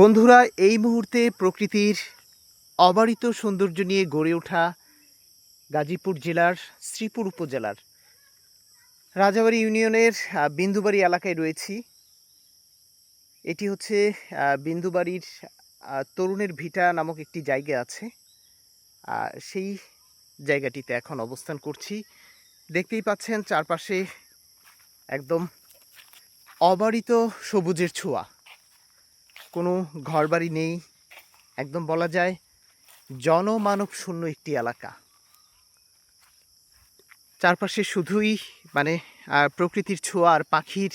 বন্ধুরা, এই মুহূর্তে প্রকৃতির অবারিত সৌন্দর্য নিয়ে গড়ে ওঠা গাজীপুর জেলার শ্রীপুর উপজেলার রাজাবাড়ি ইউনিয়নের বিন্দুবাড়ি এলাকায় রয়েছি। এটি হচ্ছে বিন্দুবাড়ির তরুণের ভিটা নামক একটি জায়গা আছে। সেই জায়গাটিতে এখন অবস্থান করছি। দেখতেই পাচ্ছেন চারপাশে একদম অবারিত সবুজের ছোঁয়া। কোনো ঘরবাড়ি নেই। একদম বলা যায় জনমানব শূন্য একটি এলাকা। চারপাশে শুধুই মানে প্রকৃতির ছোঁয়া আর পাখির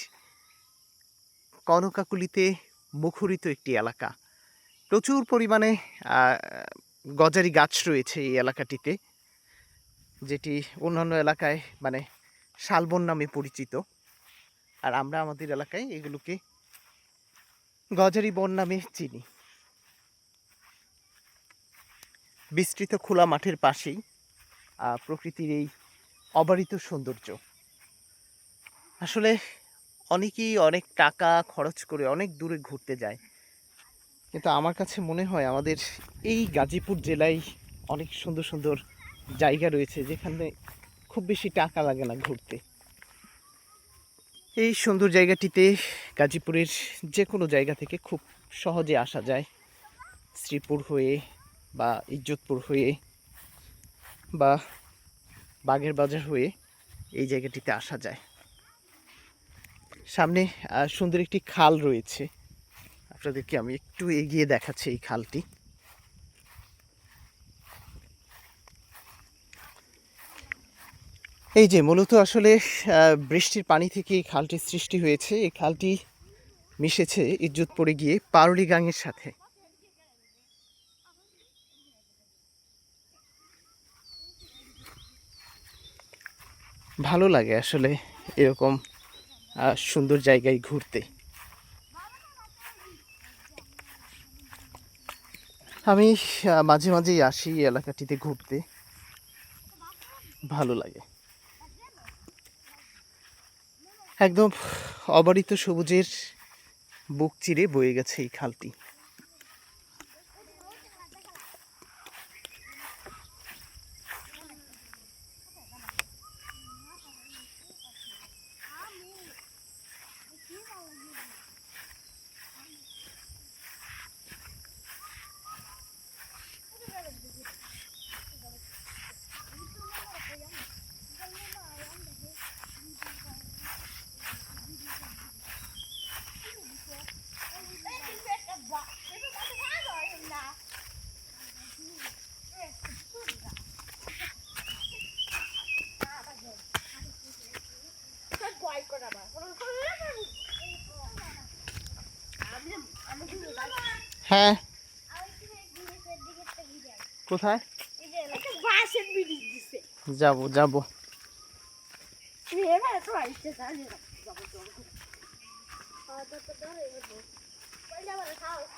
কনকাকুলিতে মুখরিত একটি এলাকা। প্রচুর পরিমাণে গজারি গাছ রয়েছে এই এলাকাটিতে, যেটি অন্যান্য এলাকায় মানে শালবন নামে পরিচিত। আর আমরা আমাদের এলাকায় এগুলোকে গজারি বন নামে চিনি। বিস্তৃত খোলা মাঠের পাশেই প্রকৃতির এই অবারিত সৌন্দর্য। আসলে অনেকেই অনেক টাকা খরচ করে অনেক দূরে ঘুরতে যায়। কিন্তু আমার কাছে মনে হয় আমাদের এই গাজীপুর জেলায় অনেক সুন্দর সুন্দর জায়গা রয়েছে, যেখানে খুব বেশি টাকা লাগে না ঘুরতে। এই সুন্দর জায়গাটিতে গাজীপুরের যে কোনো জায়গা থেকে খুব সহজে আসা যায়। শ্রীপুর হয়ে বা ইজ্জতপুর হয়ে বা বাগের বাজার হয়ে এই জায়গাটিতে আসা যায়। সামনে সুন্দর একটি খাল রয়েছে। আপনাদেরকে আমি একটু এগিয়ে দেখাচ্ছি এই খালটি। এই যে, মূলত আসলে বৃষ্টির পানি থেকে এই খালটির সৃষ্টি হয়েছে। এই খালটি মিশেছে ইজ্জুত পড়ে গিয়ে পারুলি গাঙের সাথে। ভালো লাগে আসলে এরকম সুন্দর জায়গায় ঘুরতে। আমি মাঝে মাঝেই আসি এই এলাকাটিতে ঘুরতে। ভালো লাগে। একদম অবারিত সবুজের বুক চিরে বয়ে গেছে এই খালটি। হ্যাঁ। কোথায়? যাব যাব। খাওয়া